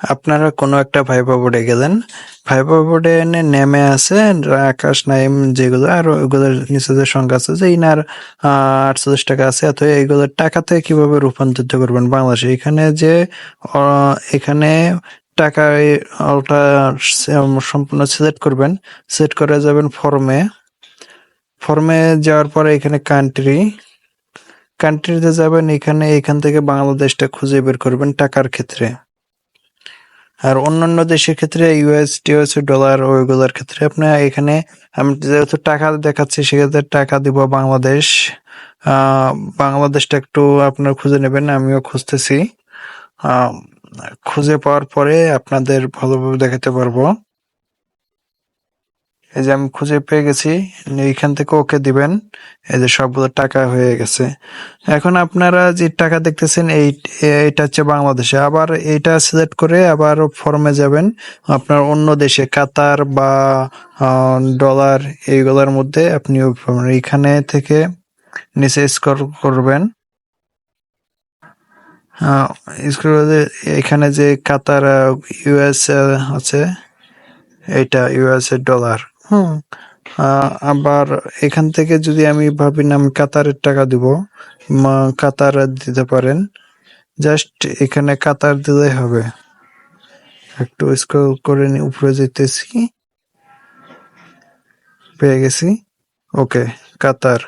আপনারা কোনো একটা ভাইবা বোর্ডে গেলেন। ভাইবা বোর্ডে এনে নেমে আছে আকাশ নাইম যেগুলো, আর ওইগুলোর নিচে যে সংখ্যা আছে যে ইনার আটচল্লিশ টাকা আছে। এত এইগুলোর টাকাতে কীভাবে রূপান্তরিত করবেন? বাংলাদেশে এখানে যে এখানে টাকা ওটা সম্পূর্ণ সিলেক্ট করবেন। সিলেক্ট করে যাবেন ফর্মে ফর্মে যাওয়ার পরে এখানে কান্ট্রি কান্ট্রিতে যাবেন, এখানে এখান থেকে বাংলাদেশটা খুঁজে বের করবেন টাকার ক্ষেত্রে। আর অন্যান্য দেশের ক্ষেত্রে ইউএস টিউএস ডলার ওইগুলোর ক্ষেত্রে আপনার এখানে আমি যেহেতু টাকা দেখাচ্ছি, সেক্ষেত্রে টাকা দিব বাংলাদেশ। বাংলাদেশটা একটু আপনার খুঁজে নেবেন, আমিও খুঁজতেছি। খুঁজে পাওয়ার পরে আপনাদের ভালোভাবে দেখাতে পারব। এই যে আমি খুঁজে পেয়ে গেছি, এইখান থেকে ওকে দিবেন। এই যে সবগুলো টাকা হয়ে গেছে। এখন আপনারা যে টাকা দেখতেছেন, এই এটা হচ্ছে বাংলাদেশে। আবার এইটা সিলেক্ট করে আবার ফর্মে যাবেন। আপনার অন্য দেশে, কাতার বা ডলার এইগুলোর মধ্যে আপনি এখানে থেকে নিচে স্কোর করবেন। এখানে যে কাতার ইউএস আছে এটা ইউএস ডলার হুম। আবার এখান থেকে যদি আমি ভাবি না, আমি কাতারের টাকা দিব। মা- কাতার দিতে পারেন। জাস্ট এখানে কাতার দিলেই হবে। একটু স্ক্রল করে নি, উপরে যেতেছি পেয়ে গেছি। ওকে, কাতার।